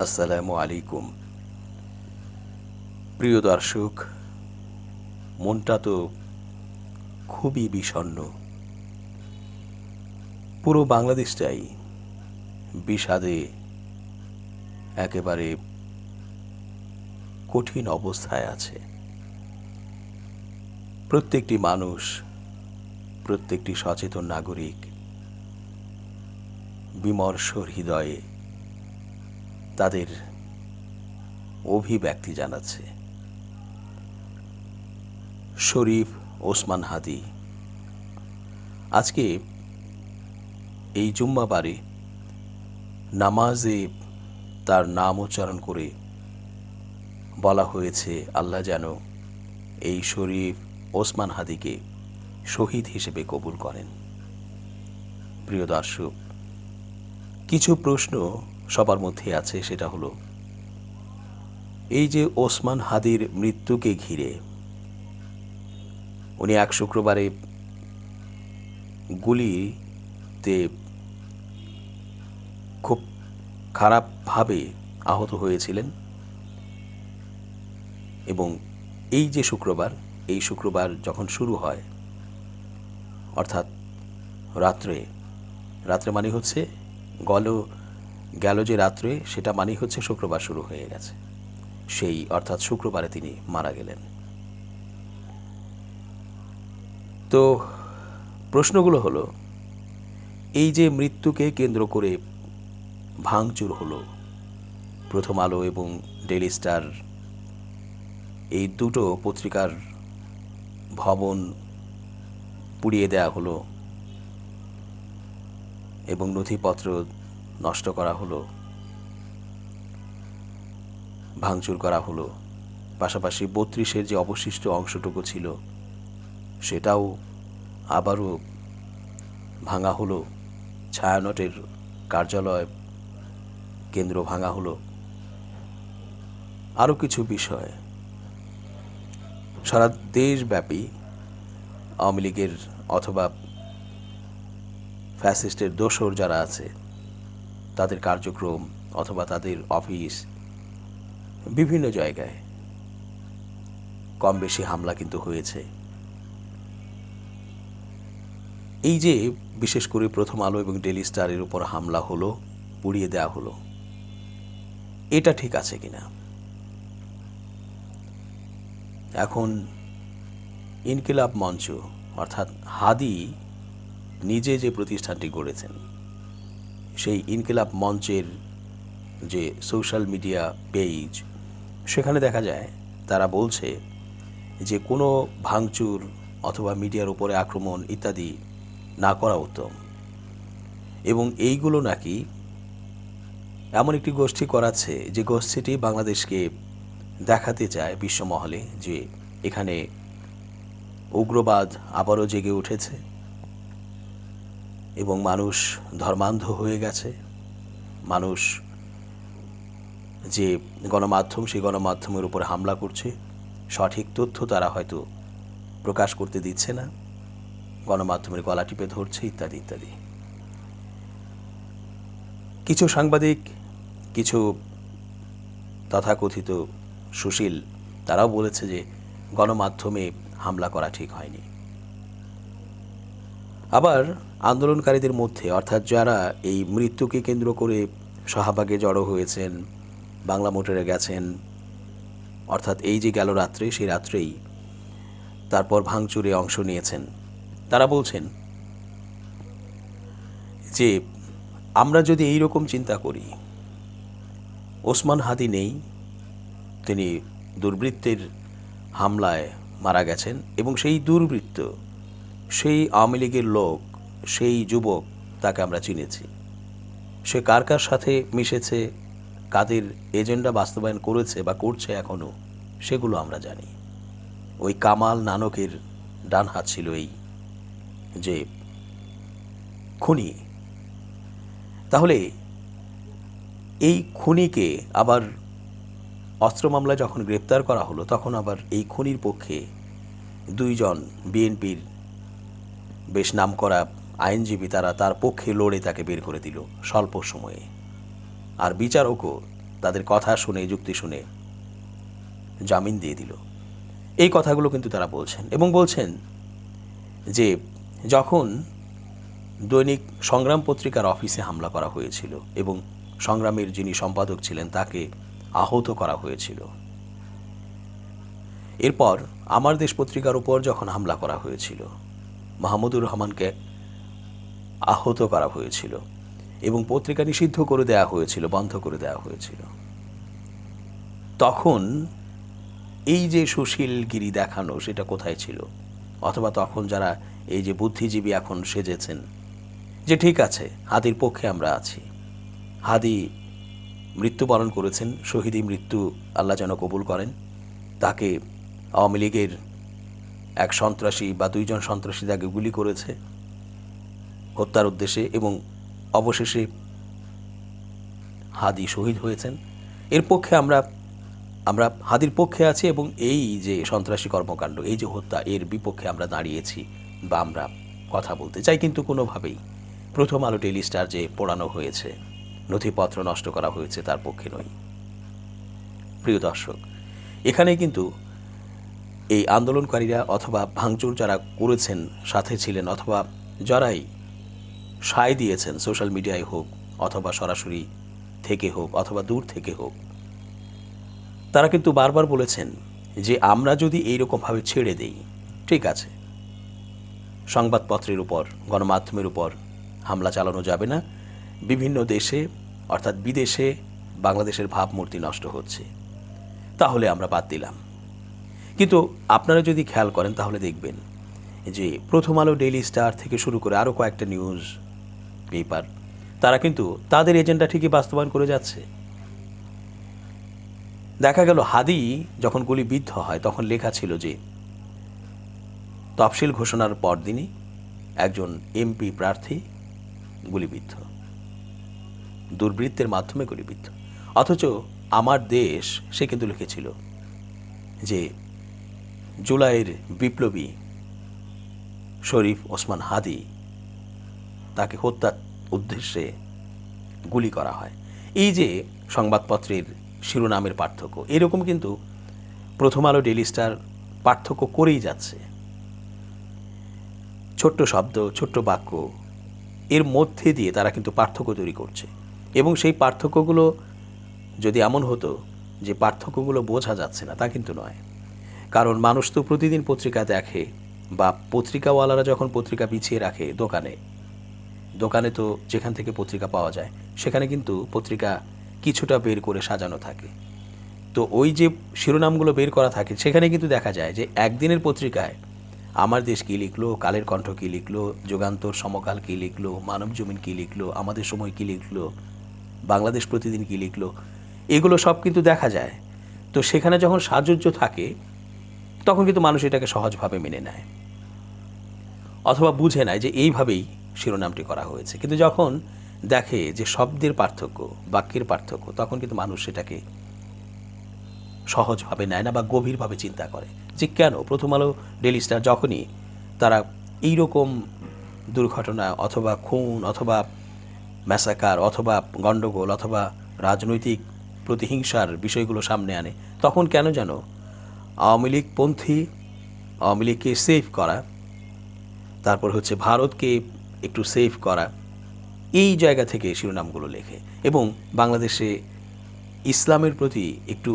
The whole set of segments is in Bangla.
আসসালামু আলাইকুম। প্রিয় দর্শক, মনটা তো খুবই বিষণ্ণ। পুরো বাংলাদেশটাই বিষাদে একেবারে কঠিন অবস্থায় আছে। প্রত্যেকটি মানুষ, প্রত্যেকটি সচেতন নাগরিক বিমর্ষ হৃদয়ে তাদের অভিব্যক্তি জানাচ্ছে। শরীফ ওসমান হাদি, আজকে এই জুম্মাবারে নামাজে তার নাম উচ্চারণ করে বলা হয়েছে, আল্লাহ যেন এই শরীফ ওসমান হাদিকে শহীদ হিসেবে কবুল করেন। প্রিয় দর্শক, কিছু প্রশ্ন সবার মধ্যে আছে সেটা হলো, এই যে ওসমান হাদির মৃত্যুকে ঘিরে, উনি এক শুক্রবারে গুলিতে খুব খারাপভাবে আহত হয়েছিলেন এবং এই যে শুক্রবার, এই শুক্রবার যখন শুরু হয়, অর্থাৎ রাত্রে রাত্রে মানে হচ্ছে গল গেল যে রাত্রে, সেটা মানেই হচ্ছে শুক্রবার শুরু হয়ে গেছে। সেই, অর্থাৎ শুক্রবারে তিনি মারা গেলেন। তো, প্রশ্নগুলো হলো, এই যে মৃত্যুকে কেন্দ্র করে ভাঙচুর হলো, প্রথম আলো এবং ডেলি স্টার, এই দুটো পত্রিকার ভবন পুড়িয়ে দেওয়া হলো এবং নথিপত্র নষ্ট করা হলো, ভাঙচুর করা হলো, পাশাপাশি বত্রিশের যে অবশিষ্ট অংশটুকু ছিল, সেটাও আবারও ভাঙা হলো, ছায়ানটের কার্যালয় কেন্দ্র ভাঙা হলো। আরও কিছু বিষয়। সারা দেশব্যাপী আওয়ামী লীগের অথবা ফ্যাসিস্টের দোসর যারা আছে তাদের কার্যক্রম অথবা তাদের অফিস বিভিন্ন জায়গায়। কম বেশি হামলা কিন্তু হয়েছে। এই যে বিশেষ করে প্রথম আলো এবং ডেলি স্টারের উপর হামলা হলো, পুড়িয়ে দেওয়া হলো, এটা ঠিক আছে কিনা? এখন ইনকিলাব মঞ্চ, অর্থাৎ হাদি, নিজে যে প্রতিষ্ঠানটি গড়েছেন সেই ইনকিলাব মঞ্চের যে সোশ্যাল মিডিয়া পেজ, সেখানে দেখা যায় তারা বলছে যে কোনো ভাঙচুর অথবা মিডিয়ার উপরে আক্রমণ ইত্যাদি না করা উত্তম। এবং এইগুলো নাকি এমন একটি গোষ্ঠী করাচ্ছে যে গোষ্ঠীটি বাংলাদেশকে দেখাতে চায় বিশ্বমহলে যে এখানে উগ্রবাদ আবারও জেগে উঠেছে। এবং মানুষ ধর্মান্ধ হয়ে গেছে। মানুষ যে গণমাধ্যম, সেই গণমাধ্যমের উপর হামলা করছে, সঠিক তথ্য তারা হয়তো প্রকাশ করতে দিচ্ছে না। গণমাধ্যমের গলা টিপে ধরছে, ইত্যাদি ইত্যাদি। কিছু সাংবাদিক, কিছু তথাকথিত সুশীল, তারাও বলেছে যে গণমাধ্যমে হামলা করা ঠিক হয়নি। আবার আন্দোলনকারীদের মধ্যে, অর্থাৎ যারা এই মৃত্যুকে কেন্দ্র করে শাহবাগে জড়ো হয়েছেন, বাংলা মোটরে গেছেন, অর্থাৎ এই যে গেল রাত্রে, সেই রাত্রেই তারপর ভাঙচুরে অংশ নিয়েছেন, তারা বলছেন যে, আমরা যদি এই রকম চিন্তা করি, ওসমান হাদি নেই, তিনি দুর্বৃত্তের হামলায় মারা গেছেন এবং সেই দুর্বৃত্ত, সেই আওয়ামী লীগের লোক সেই যুবক তাকে আমরা চিনেছি। সে কার কার সাথে মিশেছে, কাদের এজেন্ডা বাস্তবায়ন করেছে বা করছে এখনও সেগুলো আমরা জানি। ওই কামাল নানকের ডান হাত ছিল এই যে খুনি। তাহলে এই খুনিকে আবার অস্ত্র মামলা যখন গ্রেপ্তার করা হলো, তখন আবার এই খুনির পক্ষে দুইজন বিএনপির বেশ নামকরা আইনজীবী তারা তার পক্ষে লড়ে তাকে বের করে দিল স্বল্প সময়ে। আর বিচারকও তাদের কথা শুনে, যুক্তি শুনে জামিন দিয়ে দিল। এই কথাগুলো কিন্তু তারা বলছেন এবং বলছেন যে যখন দৈনিক সংগ্রাম পত্রিকার অফিসে হামলা করা হয়েছিল এবং সংগ্রামের যিনি সম্পাদক ছিলেন তাকে আহত করা হয়েছিল। এরপর আমার দেশ পত্রিকার উপর যখন হামলা করা হয়েছিল, মাহমুদুর রহমানকে আহত করা হয়েছিল এবং পত্রিকা নিষিদ্ধ করে দেওয়া হয়েছিল, বন্ধ করে দেওয়া হয়েছিল। তখন এই যে সুশীলগিরি দেখানো, সেটা কোথায় ছিল? অথবা তখন যারা এই যে বুদ্ধিজীবী এখন সেজেছেন, যে ঠিক আছে, হাদির পক্ষে আমরা আছি। হাদি মৃত্যুবরণ করেছেন শহীদি মৃত্যু আল্লাহ যেন কবুল করেন। তাকে আওয়ামী লীগের এক সন্ত্রাসী বা দুইজন সন্ত্রাসী তাকে গুলি করেছে। হত্যার উদ্দেশ্যে এবং অবশেষে হাদি শহীদ হয়েছেন। এর পক্ষে আমরা আমরা হাদির পক্ষে আছি এবং এই যে সন্ত্রাসী কর্মকাণ্ড, এই যে হত্যা, এর বিপক্ষে আমরা দাঁড়িয়েছি বা আমরা কথা বলতে চাই কিন্তু কোনোভাবেই। প্রথম আলো টেলিস্টার যে পোড়ানো হয়েছে, নথিপত্র নষ্ট করা হয়েছে তার পক্ষে নই প্রিয় দর্শক, এখানে কিন্তু এই আন্দোলনকারীরা অথবা ভাঙচুর যারা করেছেন, সাথে ছিলেন অথবা যারাই সায় দিয়েছেন সোশ্যাল মিডিয়ায় হোক, অথবা সরাসরি থেকে হোক, অথবা দূর থেকে হোক। তারা কিন্তু বারবার বলেছেন যে আমরা যদি এইরকমভাবে ছেড়ে দেই, ঠিক আছে। সংবাদপত্রের উপর, গণমাধ্যমের উপর হামলা চালানো যাবে না। বিভিন্ন দেশে, অর্থাৎ বিদেশে বাংলাদেশের ভাবমূর্তি নষ্ট হচ্ছে। তাহলে আমরা বাদ দিলাম। কিন্তু আপনারা যদি খেয়াল করেন, তাহলে দেখবেন যে প্রথম আলো ডেইলি স্টার থেকে শুরু করে আরও কয়েকটা নিউজ পেপার তারা কিন্তু তাদের এজেন্ডা ঠিকই বাস্তবায়ন করে যাচ্ছে। দেখা গেল হাদি যখন গুলিবিদ্ধ হয়, তখন লেখা ছিল যে, তফসিল ঘোষণার পরদিনই একজন এমপি প্রার্থী গুলিবিদ্ধ। দুর্বৃত্তের মাধ্যমে গুলিবিদ্ধ। অথচ আমার দেশ, সে কিন্তু লিখেছিল যে, জুলাইয়ের বিপ্লবী শরীফ ওসমান হাদি তাকে হত্যার উদ্দেশ্যে গুলি করা হয়। এই যে সংবাদপত্রের শিরোনামের পার্থক্য, এরকম কিন্তু প্রথম আলো ডেলি স্টার পার্থক্য করেই যাচ্ছে। ছোট্ট শব্দ, ছোট্ট বাক্য, এর মধ্যে দিয়ে তারা কিন্তু পার্থক্য তৈরি করছে। এবং সেই পার্থক্যগুলো যদি এমন হতো যে পার্থক্যগুলো বোঝা যাচ্ছে না, তা কিন্তু নয়। কারণ মানুষ তো প্রতিদিন পত্রিকা দেখে বা পত্রিকাওয়ালারা যখন পত্রিকা পিছিয়ে রাখে দোকানে দোকানে তো যেখান থেকে পত্রিকা পাওয়া যায়, সেখানে কিন্তু পত্রিকা কিছুটা বের করে সাজানো থাকে। তো ওই যে শিরোনামগুলো বের করা থাকে, সেখানে কিন্তু দেখা যায় যে একদিনের পত্রিকায় আমার দেশ কী লিখলো, কালের কণ্ঠ কী লিখলো, যুগান্তর সমকাল কী লিখলো, মানব জমিন কী লিখলো, আমাদের সময় কী লিখলো, বাংলাদেশ প্রতিদিন কী লিখলো, এগুলো সব কিন্তু দেখা যায়। তো সেখানে যখন সাজুজ্য থাকে, তখন কিন্তু মানুষ এটাকে সহজভাবে মেনে নেয়। অথবা বুঝে নেয় যে এইভাবেই শিরোনামটি করা হয়েছে। কিন্তু যখন দেখে যে শব্দের পার্থক্য, বাক্যের পার্থক্য, তখন কিন্তু মানুষ সেটাকে সহজভাবে নেয় না বা গভীরভাবে চিন্তা করে যে কেন? প্রথম আলো ডেলি স্টার যখনই তারা এইরকম দুর্ঘটনা অথবা খুন অথবা ম্যাসাকার অথবা গণ্ডগোল অথবা রাজনৈতিক প্রতিহিংসার বিষয়গুলো সামনে আনে, তখন কেন যেন আওয়ামী লীগপন্থী আওয়ামী লীগকে সেভ করা, তারপর হচ্ছে ভারতকে একটু সেভ করা। এই জায়গা থেকে শিরোনামগুলো লেখে এবং বাংলাদেশে ইসলামের প্রতি একটু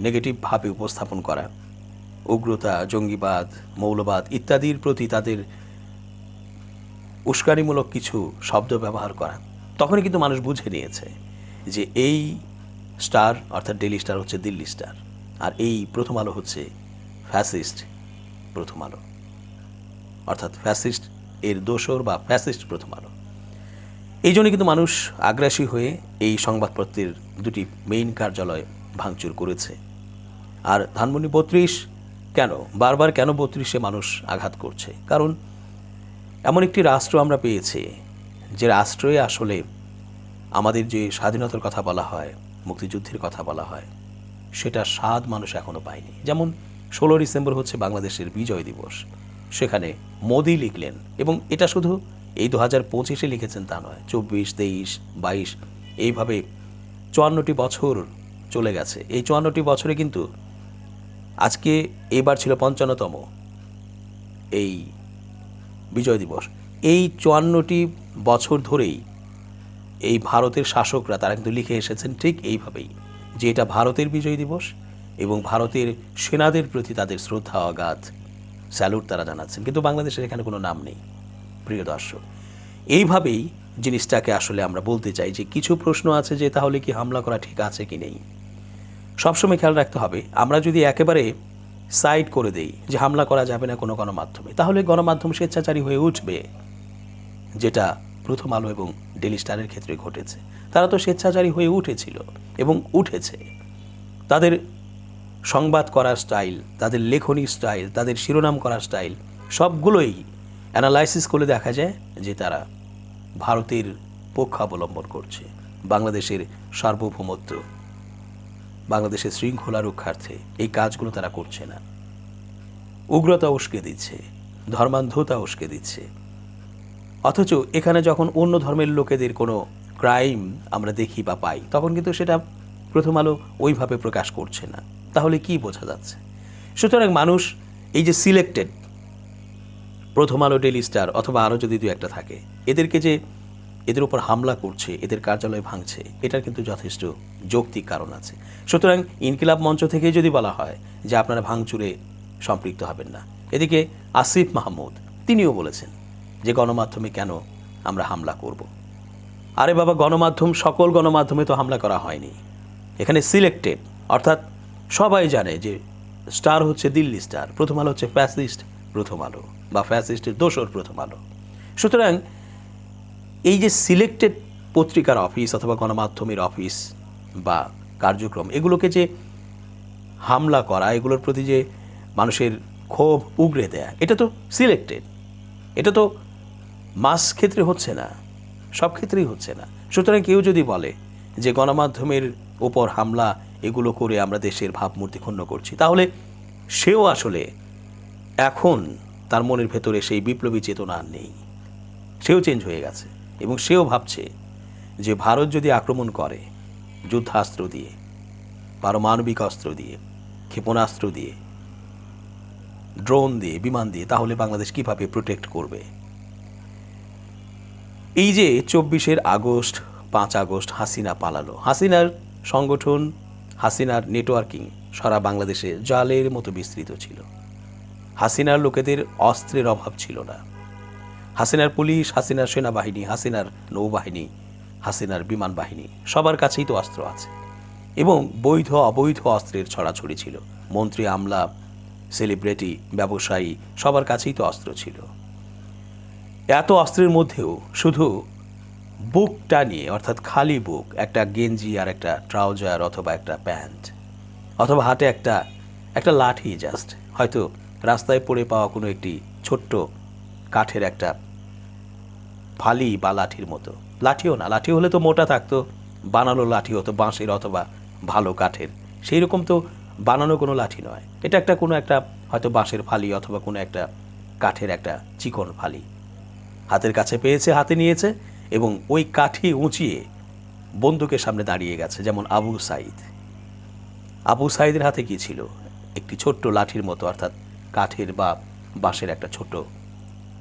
নেগেটিভভাবে উপস্থাপন করা। উগ্রতা, জঙ্গিবাদ, মৌলবাদ ইত্যাদির প্রতি তাদের উস্কানিমূলক কিছু শব্দ ব্যবহার করা। তখনই কিন্তু মানুষ বুঝে নিয়েছে যে এই স্টার অর্থাৎ ডেলি স্টার হচ্ছে দিল্লি স্টার আর এই প্রথম আলো হচ্ছে ফ্যাসিস্ট প্রথম আলো। অর্থাৎ ফ্যাসিস্ট এর দোসর বা ফ্যাসিস্ট প্রথম আলো। এই জন্য কিন্তু মানুষ আগ্রাসী হয়ে এই সংবাদপত্রের দুটি মেইন কার্যালয় ভাঙচুর করেছে। আর ধানমন্ডি বত্রিশ কেন, বারবার কেন বত্রিশে মানুষ আঘাত করছে? কারণ এমন একটি রাষ্ট্র আমরা পেয়েছি, যে রাষ্ট্রে আসলে আমাদের যে স্বাধীনতার কথা বলা হয়, মুক্তিযুদ্ধের কথা বলা হয়, সেটা স্বাদ মানুষ এখনও পায়নি। যেমন ষোলো ডিসেম্বর হচ্ছে বাংলাদেশের বিজয় দিবস। সেখানে মোদি লিখলেন এবং এটা শুধু এই দু হাজার পঁচিশে লিখেছেন তা নয়, চব্বিশ, তেইশ, বাইশ, এইভাবে চুয়ান্নটি বছর চলে গেছে। এই চুয়ান্নটি বছরে কিন্তু আজকে এবার ছিল পঞ্চান্নতম এই বিজয় দিবস। এই চুয়ান্নটি বছর ধরেই এই ভারতের শাসকরা, তারা কিন্তু লিখে এসেছেন ঠিক এইভাবেই যে এটা ভারতের বিজয় দিবস এবং ভারতের সেনাদের প্রতি তাদের শ্রদ্ধা অগাধ স্যালুট তারা জানাচ্ছেন, কিন্তু বাংলাদেশের এখানে কোনো নাম নেই, প্রিয় দর্শক। এইভাবেই জিনিসটাকে আসলে আমরা বলতে চাই যে কিছু প্রশ্ন আছে যে তাহলে কি হামলা করা ঠিক আছে কি নেই? সবসময় খেয়াল রাখতে হবে, আমরা যদি একেবারে সাইড করে দেই যে হামলা করা যাবে না কোনো গণমাধ্যমে, তাহলে গণমাধ্যম স্বেচ্ছাচারী হয়ে উঠবে, যেটা প্রথম আলো এবং ডেলি স্টারের ক্ষেত্রে ঘটেছে। তারা তো স্বেচ্ছাচারী হয়ে উঠেছিল এবং উঠেছে। তাদের সংবাদ করার স্টাইল, তাদের লেখনী স্টাইল, তাদের শিরোনাম করার স্টাইল, সবগুলোই অ্যানালাইসিস করে দেখা যায় যে তারা ভারতের পক্ষ অবলম্বন করছে, বাংলাদেশের সার্বভৌমত্ব, বাংলাদেশের শৃঙ্খলা রক্ষার্থে এই কাজগুলো তারা করছে না। উগ্রতা উস্কে দিচ্ছে, ধর্মান্ধতা উস্কে দিচ্ছে। অথচ এখানে যখন অন্য ধর্মের লোকেদের কোনো ক্রাইম আমরা দেখি বা পাই, তখন কিন্তু সেটা প্রথম আলো ওইভাবে প্রকাশ করছে না। তাহলে কি বোঝা যাচ্ছে? সুতরাং মানুষ এই যে সিলেক্টেড প্রথম আলো ডেলি স্টার অথবা আরও যদি দু একটা থাকে, এদেরকে যে এদের উপর হামলা করছে, এদের কার্যালয় ভাঙছে, এটার কিন্তু যথেষ্ট যৌক্তিক কারণ আছে। সুতরাং ইনকিলাব মঞ্চ থেকে যদি বলা হয় যে আপনারা ভাঙচুরে সম্পৃক্ত হবেন না, এদিকে আসিফ মাহমুদ, তিনিও বলেছেন যে গণমাধ্যমে কেন আমরা হামলা করব? আরে বাবা, গণমাধ্যম, সকল গণমাধ্যমে তো হামলা করা হয়নি। এখানে সিলেক্টেড অর্থাৎ সবাই জানে যে স্টার হচ্ছে দিল্লি স্টার, প্রথম আলো হচ্ছে ফ্যাসিস্ট, প্রথম আলো, বা ফ্যাসিস্টের দোসর প্রথম আলো। সুতরাং এই যে সিলেক্টেড পত্রিকার অফিস অথবা গণমাধ্যমের অফিস বা কার্যক্রম, এগুলোকে যে হামলা করা, এগুলোর প্রতি যে মানুষের ক্ষোভ উগরে দেয়া, এটা তো সিলেক্টেড। এটা তো মাস ক্ষেত্রে হচ্ছে না, সব ক্ষেত্রেই হচ্ছে না। সুতরাং কেউ যদি বলে যে গণমাধ্যমের ওপর হামলা এগুলো করে আমরা দেশের ভাবমূর্তি ক্ষুণ্ণ করছি। তাহলে সেও আসলে এখন তার মনের ভেতরে সেই বিপ্লবী চেতনা আর নেই। সেও চেঞ্জ হয়ে গেছে এবং সেও ভাবছে যে ভারত যদি আক্রমণ করে যুদ্ধাস্ত্র দিয়ে, পারমাণবিক অস্ত্র দিয়ে, ক্ষেপণাস্ত্র দিয়ে ড্রোন দিয়ে, বিমান দিয়ে, তাহলে বাংলাদেশ কীভাবে প্রোটেক্ট করবে? এই যে চব্বিশের আগস্ট, পাঁচ আগস্ট হাসিনা পালালো। হাসিনার সংগঠন হাসিনার নেটওয়ার্কিং সারা বাংলাদেশে জালের মতো বিস্তৃত ছিল। হাসিনার লোকেদের অস্ত্রের অভাব ছিল না। হাসিনার পুলিশ, হাসিনার সেনাবাহিনী, হাসিনার নৌবাহিনী, হাসিনার বিমান বাহিনী, সবার কাছেই তো অস্ত্র আছে। এবং বৈধ, অবৈধ অস্ত্রের ছড়াছড়ি ছিল। মন্ত্রী, আমলা, সেলিব্রিটি, ব্যবসায়ী, সবার কাছেই তো অস্ত্র ছিল। এত অস্ত্রের মধ্যেও শুধু বুকটা নিয়ে, অর্থাৎ খালি বুক, একটা গেঞ্জি আর একটা ট্রাউজার অথবা একটা প্যান্ট, অথবা হাতে একটা একটা লাঠি জাস্ট হয়তো রাস্তায় পড়ে পাওয়া কোনো একটি ছোট্ট কাঠের একটা ফালি বা লাঠির মতো। লাঠিও না, লাঠি হলে তো মোটা থাকতো, বানানো লাঠি হতো, বাঁশের অথবা ভালো কাঠের। সেই রকম তো বানানো কোনো লাঠি নয়। এটা একটা কোনো একটা, হয়তো বাঁশের ফালি অথবা কোনো একটা কাঠের একটা চিকন ফালি। হাতের কাছে পেয়েছে, হাতে নিয়েছে এবং ওই কাঠি উঁচিয়ে বন্দুকের সামনে দাঁড়িয়ে গেছে, যেমন আবু সাইদ আবু সাইদের হাতে কি ছিল? একটি ছোট্ট লাঠির মতো, অর্থাৎ কাঠের বা বাঁশের একটা ছোট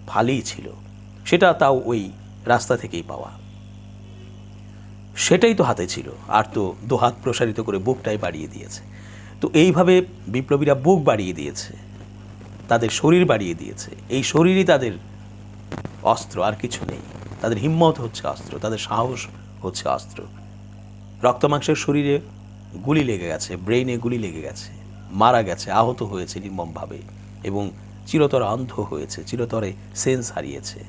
ফালি ছিল। সেটা তাও ওই রাস্তা থেকেই পাওয়া। সেটাই তো হাতে ছিল, আর তো দোহাত প্রসারিত করে বুকটাই বাড়িয়ে দিয়েছে। তো এইভাবে বিপ্লবীরা বুক বাড়িয়ে দিয়েছে, তাদের শরীর বাড়িয়ে দিয়েছে। এই শরীরই তাদের অস্ত্র, আর কিছু নেই। তাদের হিম্মত হচ্ছে অস্ত্র, তাদের সাহস হচ্ছে অস্ত্র। রক্তমাংসের শরীরে গুলি লেগে গেছে, ব্রেইনে গুলি লেগে গেছে, মারা গেছে, আহত হয়েছে নির্মমভাবে এবং চিরতরে অন্ধ হয়েছে, চিরতরে সেন্স হারিয়েছে।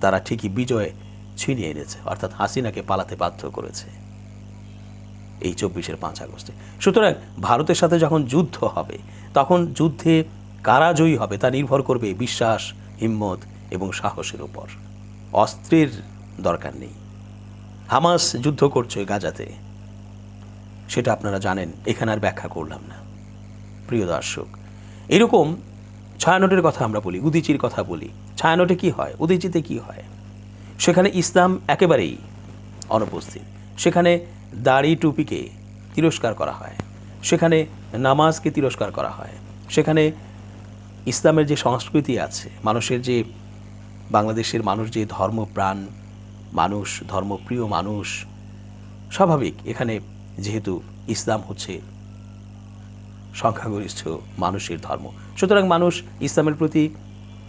তারা ঠিকই বিজয় ছিনিয়ে এনেছে, অর্থাৎ হাসিনাকে পালাতে বাধ্য করেছে এই চব্বিশের পাঁচ আগস্টে। সুতরাং ভারতের সাথে যখন যুদ্ধ হবে, তখন যুদ্ধে কারা জয়ী হবে, তা নির্ভর করবে বিশ্বাস, হিম্মত এবং সাহসের উপর। অস্ত্রের দরকার নেই। হামাস যুদ্ধ করছে গাজাতে। সেটা আপনারা জানেন, এখানে আর ব্যাখ্যা করলাম না। প্রিয় দর্শক, এরকম ছায়ানটের কথা আমরা বলি, উদিচির কথা বলি। ছায়ানটে কি হয়? উদিচিতে কি হয়? সেখানে ইসলাম একেবারেই অনুপস্থিত। সেখানে দাড়ি টুপিকে তিরস্কার করা হয়। সেখানে নামাজকে তিরস্কার করা হয়। সেখানে ইসলামের যে সংস্কৃতি আছে, মানুষের যে বাংলাদেশের মানুষ যে ধর্মপ্রাণ মানুষ, ধর্মপ্রিয় মানুষ, স্বাভাবিক এখানে যেহেতু ইসলাম হচ্ছে সংখ্যাগরিষ্ঠ মানুষের ধর্ম। সুতরাং মানুষ ইসলামের প্রতি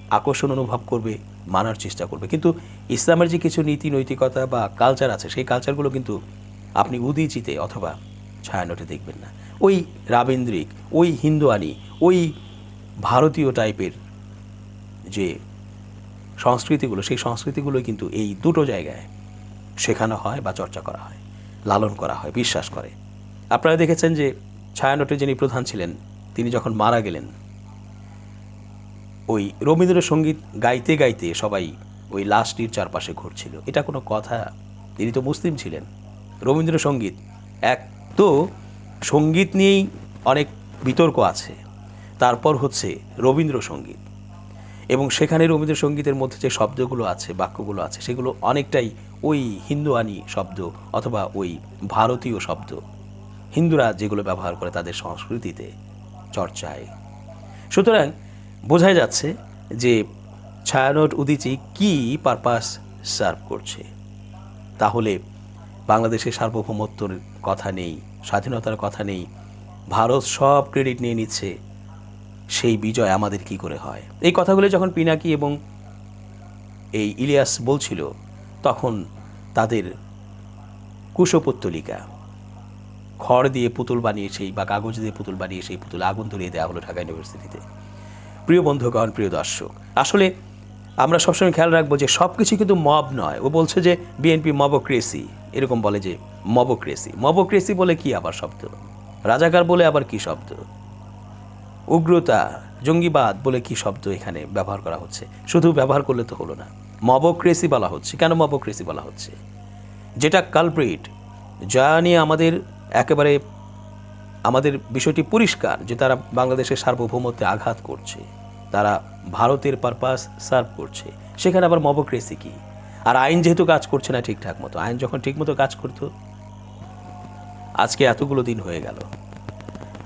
আকর্ষণ অনুভব করবে, মানার চেষ্টা করবে। কিন্তু ইসলামের যে কিছু নীতি, নৈতিকতা বা কালচার আছে, সেই কালচারগুলো কিন্তু আপনি উদিচিতে অথবা ছায়ানটে দেখবেন না। ওই রাবেন্দ্রিক, ওই হিন্দুয়ানি, ওই ভারতীয় টাইপের যে সংস্কৃতিগুলো, সেই সংস্কৃতিগুলো কিন্তু এই দুটো জায়গায় শেখানো হয় বা চর্চা করা হয়, লালন করা হয়, বিশ্বাস করে। আপনারা দেখেছেন যে ছায়ানটের যিনি প্রধান ছিলেন, তিনি যখন মারা গেলেন, ওই রবীন্দ্রসঙ্গীত গাইতে গাইতে সবাই ওই লাশটির চারপাশে ঘুরছিল। এটা কোনো কথা, তিনি তো মুসলিম ছিলেন। রবীন্দ্রসঙ্গীত এক তো সংগীত নিয়েই অনেক বিতর্ক আছে। তারপর হচ্ছে রবীন্দ্রসঙ্গীত। এবং সেখানে রবীন্দ্রসঙ্গীতের মধ্যে যে শব্দগুলো আছে, বাক্যগুলো আছে, সেগুলো অনেকটাই ওই হিন্দুয়ানি শব্দ অথবা ওই ভারতীয় শব্দ। হিন্দুরা যেগুলো ব্যবহার করে তাদের সংস্কৃতিতে চর্চায়। সুতরাং বোঝাই যাচ্ছে যে ছায়ানট উদিচি কি পারপাস সার্ভ করছে। তাহলে বাংলাদেশের সার্বভৌমত্বর কথা নেই, স্বাধীনতার কথা নেই, ভারত সব ক্রেডিট নিয়ে নিচ্ছে। সেই বিজয় আমাদের কি করে হয়? এই কথাগুলো যখন পিনাকি এবং এই ইলিয়াস বলছিল, তখন তাদের কুশপুত্তলিকা খড় দিয়ে পুতুল বানিয়ে সেই বা কাগজ দিয়ে পুতুল বানিয়ে সেই পুতুল আগুন ধরিয়ে দেওয়া হলো ঢাকা ইউনিভার্সিটিতে। প্রিয় বন্ধুগণ, প্রিয় দর্শক, আসলে আমরা সবসময় খেয়াল রাখব যে সব কিছু কিন্তু মব নয়। ও বলছে যে বিএনপি মবক্রেসি। এরকম বলে যে মবক্রেসি। মবক্রেসি বলে কি আবার শব্দ? রাজাকার বলে আবার কি শব্দ? উগ্রতা, জঙ্গিবাদ বলে কি শব্দ এখানে ব্যবহার করা হচ্ছে? শুধু ব্যবহার করলে তো হলো না। মবক্রেসি বলা হচ্ছে। কেন মবক্রেসি বলা হচ্ছে? যেটা কালপ্রিট যা নিয়ে আমাদের একেবারে, আমাদের বিষয়টি পরিষ্কার যে তারা বাংলাদেশের সার্বভৌমত্বে আঘাত করছে। তারা ভারতের পারপাস সার্ভ করছে। সেখানে আবার মবক্রেসি কি? আর আইন যেহেতু কাজ করছে না ঠিকঠাক মতো, আইন যখন ঠিকমতো কাজ করতো, আজকে এতগুলো দিন হয়ে গেল।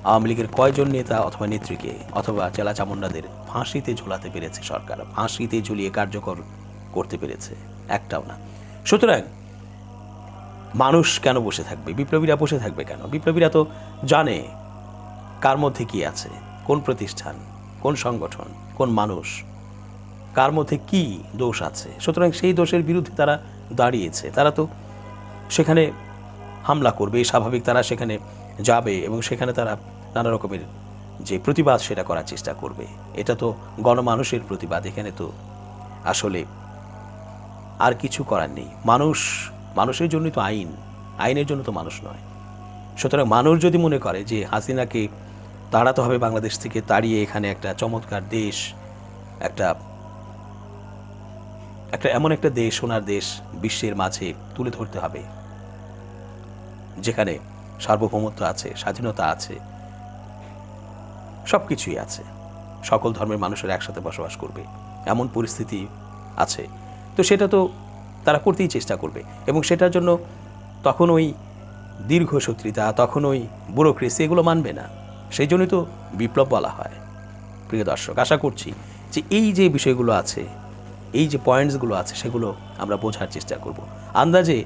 আওয়ামী লীগের কয়জন নেতা অথবা নেত্রীকে অথবা জেলা চামুন্ডাদের ফাঁসিতে ঝোলাতে পেরেছে সরকার? ফাঁসিতে ঝুলিয়ে কার্যকর করতে পেরেছে একটাও না। সুতরাং মানুষ কেন বসে থাকবে? বিপ্লবীরা বসে থাকবে কেন? বিপ্লবীরা তো জানে কার মধ্যে কি আছে, কোন প্রতিষ্ঠান, কোন সংগঠন, কোন মানুষ, কার মধ্যে কি দোষ আছে। সুতরাং সেই দোষের বিরুদ্ধে তারা দাঁড়িয়েছে। তারা তো সেখানে হামলা করবে, স্বাভাবিক তারা সেখানে যাবে এবং সেখানে তারা নানা রকমের যে প্রতিবাদ সেটা করার চেষ্টা করবে। এটা তো গণমানুষের প্রতিবাদ, এখানে তো আসলে আর কিছু করার নেই। মানুষ, মানুষের জন্যই তো আইন, আইনের জন্য তো মানুষ নয়। সুতরাং মানুষ যদি মনে করে যে হাসিনাকে তাড়াতে হবে বাংলাদেশ থেকে, তাড়িয়ে এখানে একটা চমৎকার দেশ, একটা একটা এমন একটা দেশ, সোনার দেশ বিশ্বের মাঝে তুলে ধরতে হবে, যেখানে সার্বভৌমত্ব আছে, স্বাধীনতা আছে সব কিছুই আছে। সকল ধর্মের মানুষের একসাথে বসবাস করবে। এমন পরিস্থিতি আছে। তো সেটা তো তারা করতেই চেষ্টা করবে। এবং সেটার জন্য তখন ওই দীর্ঘসূত্রিতা তখন ওই ব্যুরোক্রেসি এগুলো মানবে না। সেই জন্যই তো বিপ্লব বলা হয়। প্রিয় দর্শক, আশা করছি যে এই যে বিষয়গুলো আছে, এই যে পয়েন্টসগুলো আছে, সেগুলো আমরা বোঝার চেষ্টা করব। আন্দাজে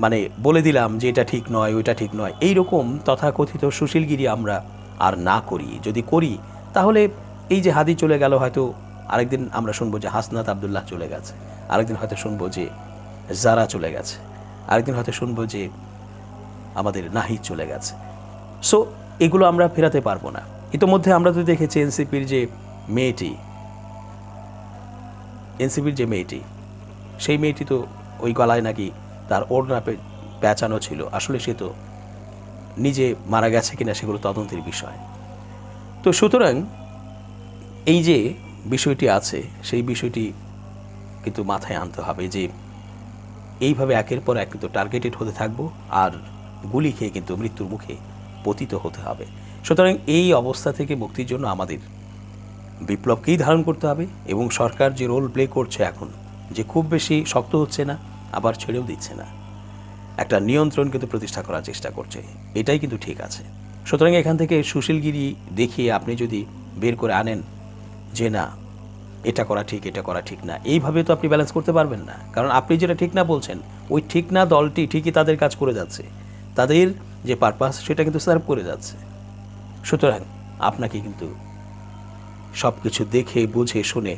মানে বলে দিলাম যে এটা ঠিক নয়, ওইটা ঠিক নয়। এই রকম তথাকথিত সুশীলগিরি আমরা আর না করি। যদি করি, তাহলে এই যে হাদি চলে গেল, হয়তো আরেকদিন আমরা শুনব যে হাসনাত আবদুল্লাহ চলে গেছে। আরেকদিন হয়তো শুনব যে জারা চলে গেছে। আরেকদিন হয়তো শুনব যে আমাদের নাহিদ চলে গেছে। সো এগুলো আমরা ফেরাতে পারব না। ইতোমধ্যে আমরা তো দেখেছি এনসিপির যে মেয়েটি, এনসিপির যে মেয়েটি, সেই মেয়েটি তো ওই গলায় নাকি তার ওড়না পে- পেঁচানো ছিল। আসলে সে তো নিজে মারা গেছে কিনা সেগুলো তদন্তের বিষয়। তো সুতরাং এই যে বিষয়টি আছে, সেই বিষয়টি কিন্তু মাথায় আনতে হবে যে এইভাবে একের পর এক কিন্তু টার্গেটেড হতে থাকব আর গুলি খেয়ে কিন্তু মৃত্যুর মুখে পতিত হতে হবে। সুতরাং এই অবস্থা থেকে মুক্তির জন্য আমাদের বিপ্লবকেই ধারণ করতে হবে এবং সরকার যে রোল প্লে করছে এখন, যে খুব বেশি শক্ত হচ্ছে না, আবার ছেড়েও দিচ্ছে না। একটা নিয়ন্ত্রণ কিন্তু প্রতিষ্ঠা করার চেষ্টা করছে। এটাই কিন্তু ঠিক আছে। সুতরাং এখান থেকে সুশীলগিরি দেখিয়ে আপনি যদি বের করে আনেন যে না, এটা করা ঠিক, এটা করা ঠিক না, এইভাবে তো আপনি ব্যালেন্স করতে পারবেন না। কারণ আপনি যেটা ঠিক না বলছেন, ওই ঠিক না দলটি ঠিকই তাদের কাজ করে যাচ্ছে। তাদের যে পারপাস সেটা কিন্তু সার্ভ করে যাচ্ছে। সুতরাং আপনাকে কিন্তু সব কিছু দেখে, বুঝে, শুনে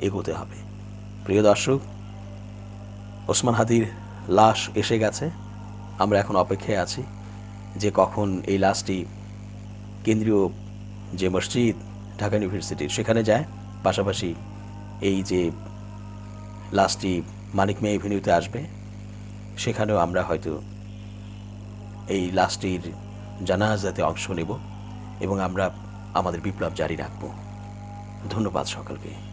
এগোতে হবে। প্রিয় দর্শক, ওসমান হাদির লাশ এসে গেছে। আমরা এখন অপেক্ষায় আছি যে কখন এই লাশটি কেন্দ্রীয় যে মসজিদ, ঢাকা ইউনিভার্সিটির সেখানে যায়। পাশাপাশি এই যে লাশটি মানিক মেয়ে এভিনিউতে আসবে, সেখানেও আমরা হয়তো এই লাশটির জানাজাতে অংশ নেব এবং আমরা আমাদের বিপ্লব জারি রাখব। ধন্যবাদ সকলকে।